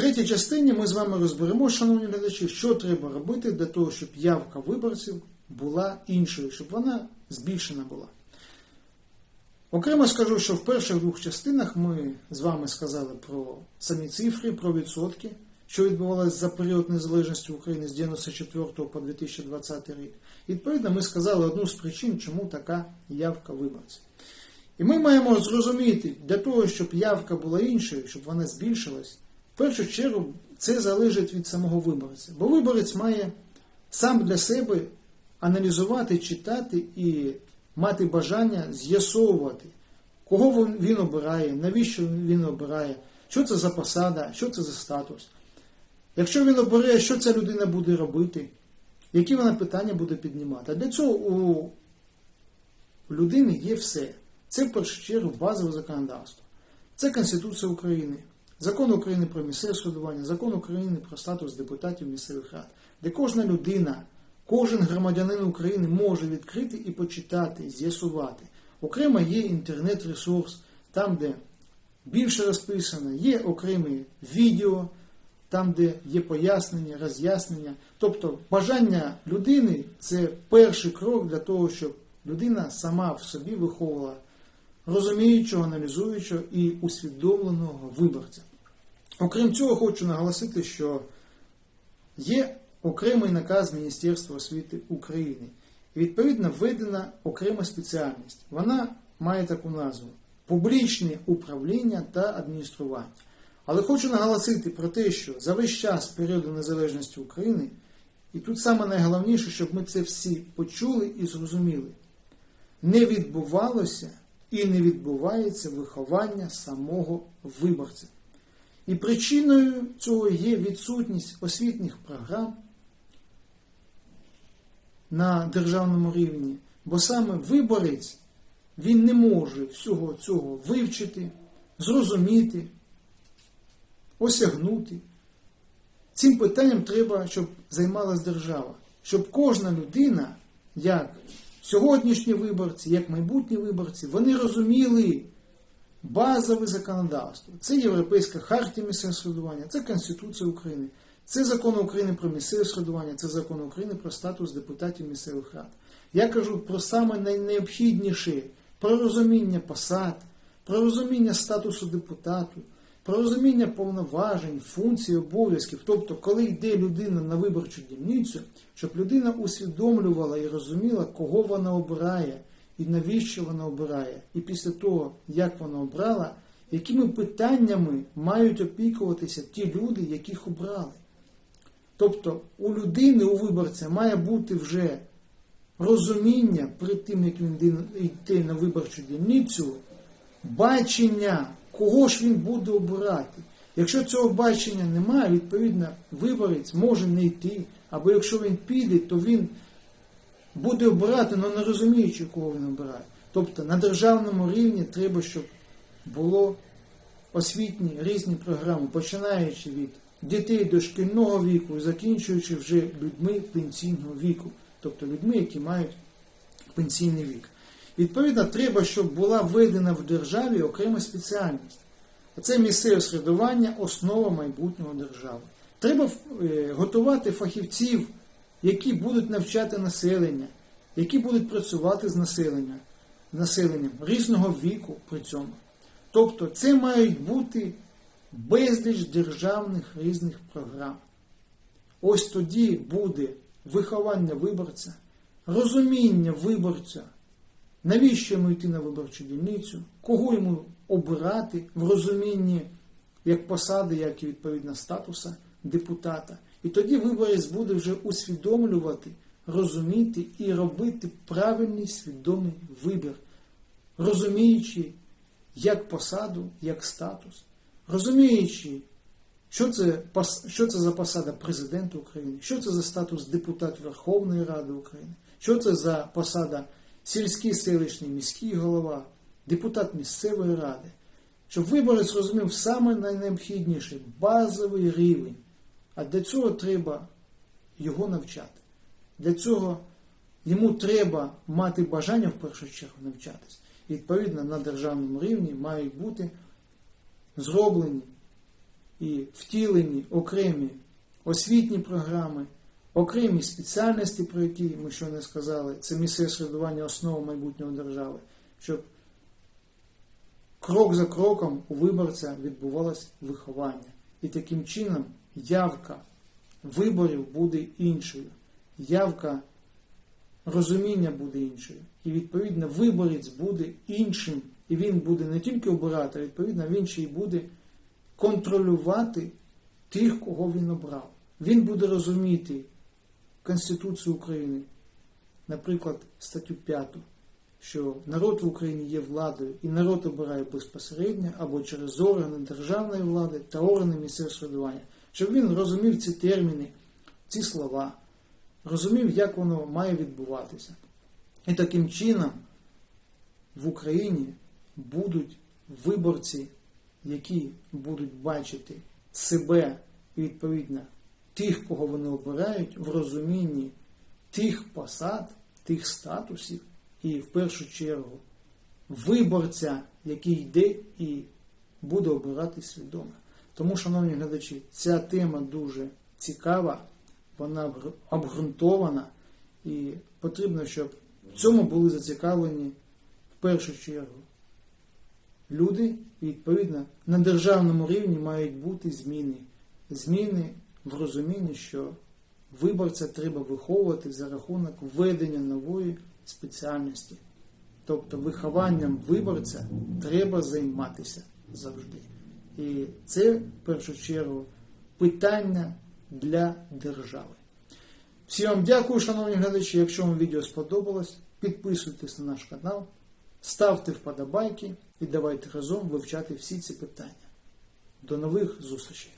третій частині ми з вами розберемо, шановні глядачі, що треба робити для того, щоб явка виборців була іншою, щоб вона збільшена була. Окремо скажу, що в перших двох частинах ми з вами сказали про самі цифри, про відсотки, що відбувалося за період незалежності України з 94 по 2020 рік. І відповідно, ми сказали одну з причин, чому така явка виборців. І ми маємо зрозуміти, для того, щоб явка була іншою, щоб вона збільшилась, першу чергу це залежить від самого виборця. Бо виборець має сам для себе аналізувати, читати і мати бажання з'ясовувати, кого він- обирає, навіщо він обирає, що це за посада, що це за статус. Якщо він обирає, що ця людина буде робити, які вона питання буде піднімати. Для цього у людини є все. Це в першу чергу базове законодавство. Це Конституція України, закон України про місцеве судування, закон України про статус депутатів місцевих рад, де кожна людина, кожен громадянин України може відкрити і почитати, з'ясувати. Окремо є інтернет-ресурс, там, де більше розписано, є окремі відео, там, де є пояснення, роз'яснення. Тобто бажання людини це перший крок для того, щоб людина сама в собі виховувала розуміючого, аналізуючого і усвідомленого виборця. Окрім цього, хочу наголосити, що є окремий наказ Міністерства освіти України. І відповідно введена окрема спеціальність. Вона має таку назву публічне управління та адміністрування. Але хочу наголосити про те, що за весь час періоду незалежності України, і тут саме найголовніше, щоб ми це всі почули і зрозуміли, не відбувалося і не відбувається виховання самого виборця. І причиною цього є відсутність освітніх програм на державному рівні, бо саме виборець він не може всього цього вивчити, зрозуміти, осягнути. Цим питанням треба, щоб займалась держава, щоб кожна людина, як сьогоднішні виборці, як майбутні виборці, вони розуміли базове законодавство. Це Європейська хартія місцевого самоврядування, це Конституція України, це закон України про місцеве самоврядування, це закон України про статус депутатів місцевих рад. Я кажу про саме найнеобхідніше про розуміння посад, про розуміння статусу депутату, про розуміння повноважень, функцій, обов'язків. Тобто, коли йде людина на виборчу дільницю, щоб людина усвідомлювала і розуміла, кого вона обирає і навіщо вона обирає. І після того, як вона обрала, якими питаннями мають опікуватися ті люди, яких обрали. Тобто у людини, у виборця має бути вже розуміння перед тим, як він йде на виборчу дільницю, бачення, кого ж він буде обирати. Якщо цього бачення немає, відповідно, виборець може не йти, або якщо він піде, то він буде обирати, але не розуміючи, кого він обирає. Тобто на державному рівні треба, щоб було освітні різні програми, починаючи від дітей дошкільного віку і закінчуючи вже людьми пенсійного віку, тобто людьми, які мають пенсійний вік. Відповідно, треба, щоб була введена в державі окрема спеціальність. А це місцеве середування, основа майбутнього держави. Треба е, готувати фахівців, які будуть навчати населення, які будуть працювати з населенням, населенням різного віку при цьому. Тобто це мають бути безліч державних різних програм. Ось тоді буде виховання виборця, розуміння виборця, навіщо йому йти на виборчу дільницю, кого йому обирати в розумінні як посади, як і відповідно статуса депутата. І тоді виборець буде вже усвідомлювати, розуміти і робити правильний свідомий вибір, розуміючи як посаду, як статус, розуміючи, що це, що це за посада президента України, що це за статус депутат Верховної Ради України, що це за посада сільський селищний міський голова, депутат місцевої ради, щоб виборець розумів саме найнеобхідніший базовий рівень. А для цього треба його навчати. Для цього йому треба мати бажання в першу чергу навчатись. І відповідно на державному рівні мають бути зроблені і втілені окремі освітні програми, окремі спеціальності, про які ми щойно сказали, це місце середування основ майбутнього держави, щоб крок за кроком у виборця відбувалось виховання. І таким чином явка виборів буде іншою. Явка розуміння буде іншою. І відповідно виборець буде іншим. І він буде не тільки обирати, а відповідно він ще й буде контролювати тих, кого він обрав. Він буде розуміти Конституцію України, наприклад, статтю 5, що народ в Україні є владою, і народ обирає безпосередньо або через органи державної влади та органи місцевого самоврядування. Щоб він розумів ці терміни, ці слова, розумів, як воно має відбуватися. І таким чином в Україні будуть виборці, які будуть бачити себе і відповідно тих, кого вони обирають, в розумінні тих посад, тих статусів, і в першу чергу виборця, який йде і буде обирати свідомо. Тому, шановні глядачі, ця тема дуже цікава, вона обґрунтована, і потрібно, щоб в цьому були зацікавлені в першу чергу люди, і відповідно на державному рівні мають бути зміни. Зміни в розумінні, що виборця треба виховувати за рахунок введення нової спеціальності. Тобто вихованням виборця треба займатися завжди. І це в першу чергу питання для держави. Всім вам дякую, шановні глядачі. Якщо вам відео сподобалось, підписуйтесь на наш канал, ставте вподобайки і давайте разом вивчати всі ці питання. До нових зустрічей!